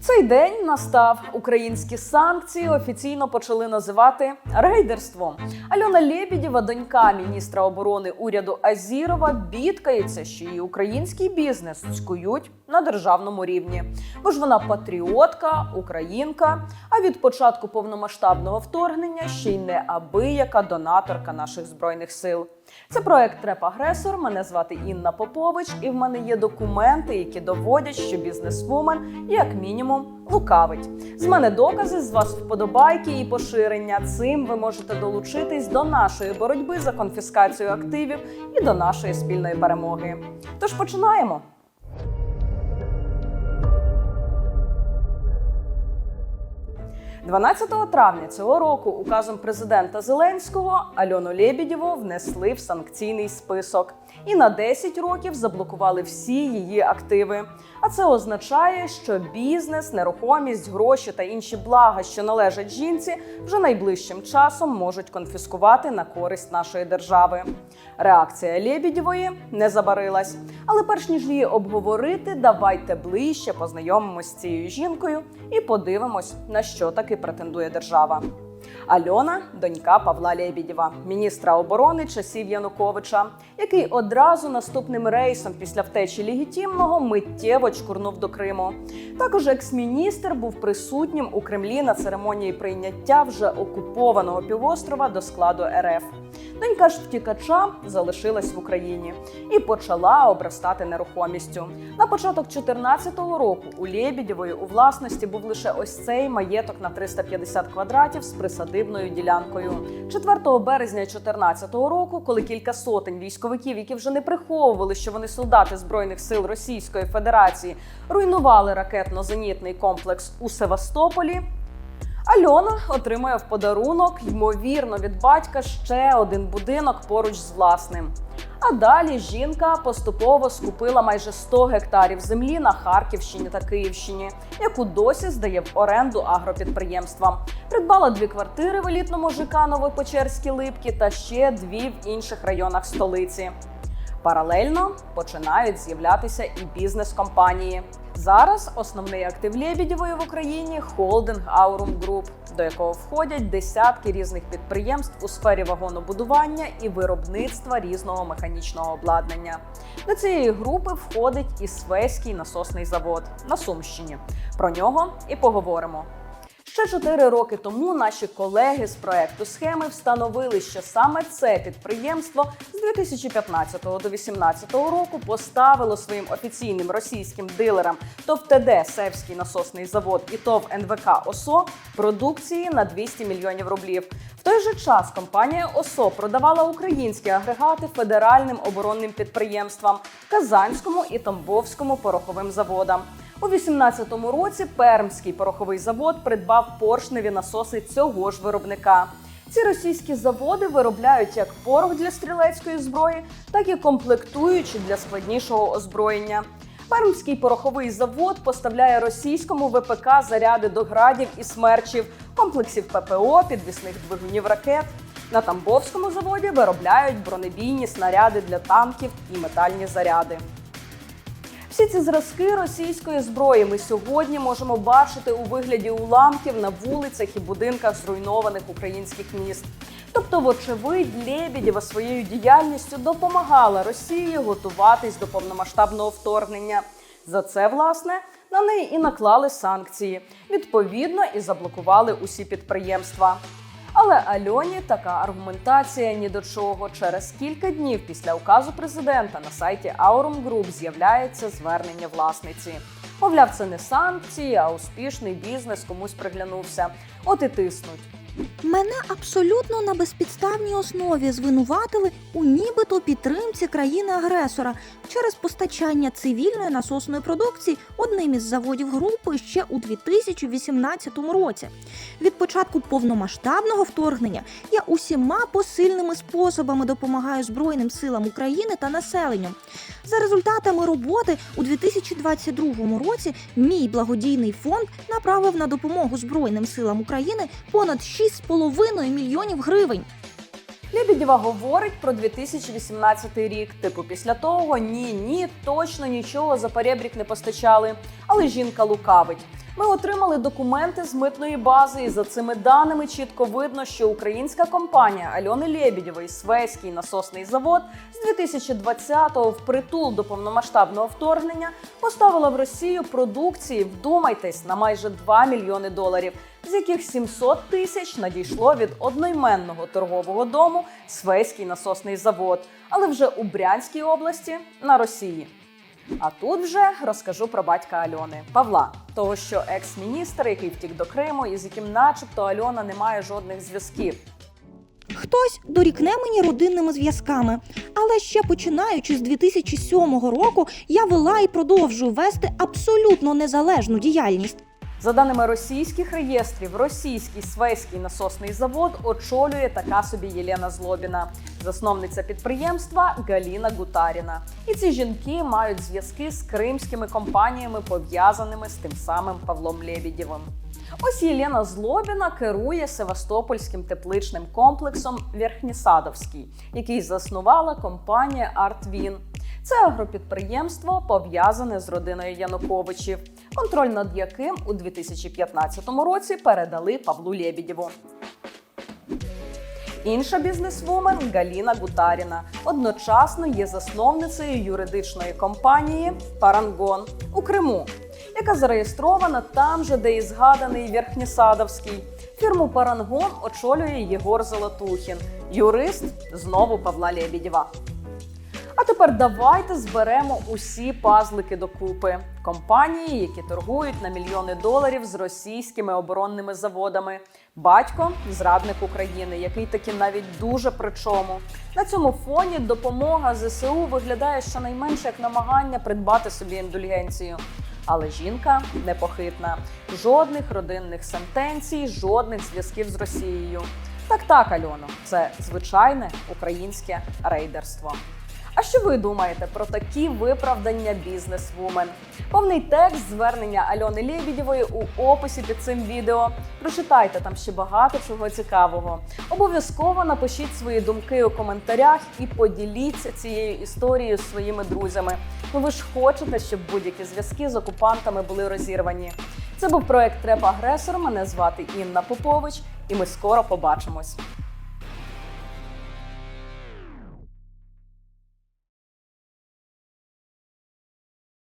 Цей день настав. Українські санкції офіційно почали називати рейдерством. Альона Лєбідєва, донька міністра оборони уряду Азірова, бідкається, що її український бізнес цькують на державному рівні. Бо ж вона патріотка, українка. А від початку повномасштабного вторгнення ще й неабияка донаторка наших збройних сил. Це проект Треп-агресор. Мене звати Інна Попович, і в мене є документи, які доводять, що бізнесвумен як мінімум лукавить. З мене докази, з вас вподобайки і поширення. Цим ви можете долучитись до нашої боротьби за конфіскацію активів і до нашої спільної перемоги. Тож починаємо. – 12 травня цього року указом президента Зеленського Альону Лєбідєву внесли в санкційний список і на 10 років заблокували всі її активи. А це означає, що бізнес, нерухомість, гроші та інші блага, що належать жінці, вже найближчим часом можуть конфіскувати на користь нашої держави. Реакція Лєбідєвої не забарилась. Але перш ніж її обговорити, давайте ближче познайомимось з цією жінкою і подивимось, на що таки претендує держава. Альона донька Павла Лєбідєва, міністра оборони часів Януковича, який одразу наступним рейсом після втечі легітимного миттєво чкурнув до Криму. Також екс-міністр був присутнім у Кремлі на церемонії прийняття вже окупованого півострова до складу РФ. Донька ж втікача залишилась в Україні і почала обростати нерухомістю. На початок 2014 року у Лєбідєвої у власності був лише ось цей маєток на 350 квадратів з присадибною ділянкою. 4 березня 2014 року, коли кілька сотень військовиків, які вже не приховували, що вони солдати збройних сил Російської Федерації, руйнували ракетно-зенітний комплекс у Севастополі. Альона отримує в подарунок, ймовірно, від батька ще один будинок поруч з власним. А далі жінка поступово скупила майже 100 гектарів землі на Харківщині та Київщині, яку досі здає в оренду агропідприємствам. Придбала дві квартири в елітному ЖК Новопечерські Липки та ще дві в інших районах столиці. Паралельно починають з'являтися і бізнес-компанії. Зараз основний актив Лєбідєвої в Україні холдинг Aurum Group, до якого входять десятки різних підприємств у сфері вагонобудування і виробництва різного механічного обладнання. До цієї групи входить і Свеський насосний завод на Сумщині. Про нього і поговоримо. Ще чотири роки тому наші колеги з проекту схеми встановили, що саме це підприємство з 2015 до 2018 року поставило своїм офіційним російським дилерам ТОВ ТД Севський насосний завод і ТОВ НВК ОСО продукції на 200 мільйонів рублів. В той же час компанія ОСО продавала українські агрегати федеральним оборонним підприємствам Казанському і Тамбовському пороховим заводам. У 18-му році Пермський пороховий завод придбав поршневі насоси цього ж виробника. Ці російські заводи виробляють як порох для стрілецької зброї, так і комплектуючі для складнішого озброєння. Пермський пороховий завод поставляє російському ВПК заряди до градів і смерчів, комплексів ППО, підвісних двигунів ракет. На Тамбовському заводі виробляють бронебійні снаряди для танків і метальні заряди. Всі ці зразки російської зброї ми сьогодні можемо бачити у вигляді уламків на вулицях і будинках зруйнованих українських міст. Тобто, вочевидь, Лєбідєва своєю діяльністю допомагала Росії готуватись до повномасштабного вторгнення. За це, власне, на неї і наклали санкції. Відповідно, і заблокували усі підприємства. Але Альоні така аргументація ні до чого. Через кілька днів після указу президента на сайті Aurum Group з'являється звернення власниці. Мовляв, це не санкції, а успішний бізнес комусь приглянувся. От і тиснуть. Мене абсолютно на безпідставній основі звинуватили у нібито підтримці країни-агресора через постачання цивільної насосної продукції одним із заводів групи ще у 2018 році. Від початку повномасштабного вторгнення я усіма посильними способами допомагаю Збройним силам України та населенню. За результатами роботи у 2022 році мій благодійний фонд направив на допомогу Збройним силам України понад 6,5 мільйонів гривень. Лебедєва говорить про 2018 рік. Типу, після того ні, ні, точно нічого за перебрік не постачали. Але жінка лукавить. Ми отримали документи з митної бази, і за цими даними чітко видно, що українська компанія Альони Лебедєвої Свейський насосний завод з 2020-го впритул до повномасштабного вторгнення поставила в Росію продукції, вдумайтесь, на майже 2 мільйони доларів, з яких 700 тисяч надійшло від одноіменного торгового дому Свейський насосний завод, але вже у Брянській області на Росії. А тут вже розкажу про батька Альони Павла, того що екс-міністр, який втік до Криму, і з яким, начебто, Альона не має жодних зв'язків. Хтось дорікне мені родинними зв'язками, але ще починаючи з 2007 року я вела і продовжую вести абсолютно незалежну діяльність. За даними російських реєстрів, російський свейський насосний завод очолює така собі Єлена Злобіна, засновниця підприємства Галіна Гутаріна. І ці жінки мають зв'язки з кримськими компаніями, пов'язаними з тим самим Павлом Лебідєвим. Ось Єлена Злобіна керує Севастопольським тепличним комплексом Верхнісадовський, який заснувала компанія Артвін. Це агропідприємство пов'язане з родиною Януковичів, контроль над яким у 2015 році передали Павлу Лєбідєву. Інша бізнесвумен Галіна Гутаріна одночасно є засновницею юридичної компанії Парангон у Криму, яка зареєстрована там же, де і згаданий Верхнісадовський. Фірму Парангон очолює Єгор Золотухін, юрист знову Павла Лєбідєва. А тепер давайте зберемо усі пазлики докупи. Компанії, які торгують на мільйони доларів з російськими оборонними заводами. Батько зрадник України, який таки навіть дуже при чому. На цьому фоні допомога ЗСУ виглядає щонайменше як намагання придбати собі індульгенцію. Але жінка непохитна, жодних родинних сентенцій, жодних зв'язків з Росією. Так, так, Альоно, це звичайне українське рейдерство. А що ви думаєте про такі виправдання бізнесвумен? Повний текст звернення Альони Лєбідєвої у описі під цим відео. Прочитайте там ще багато чого цікавого. Обов'язково напишіть свої думки у коментарях і поділіться цією історією з своїми друзями. Ну ви ж хочете, щоб будь-які зв'язки з окупантами були розірвані. Це був проект Треп Агресор. Мене звати Інна Попович, і ми скоро побачимось.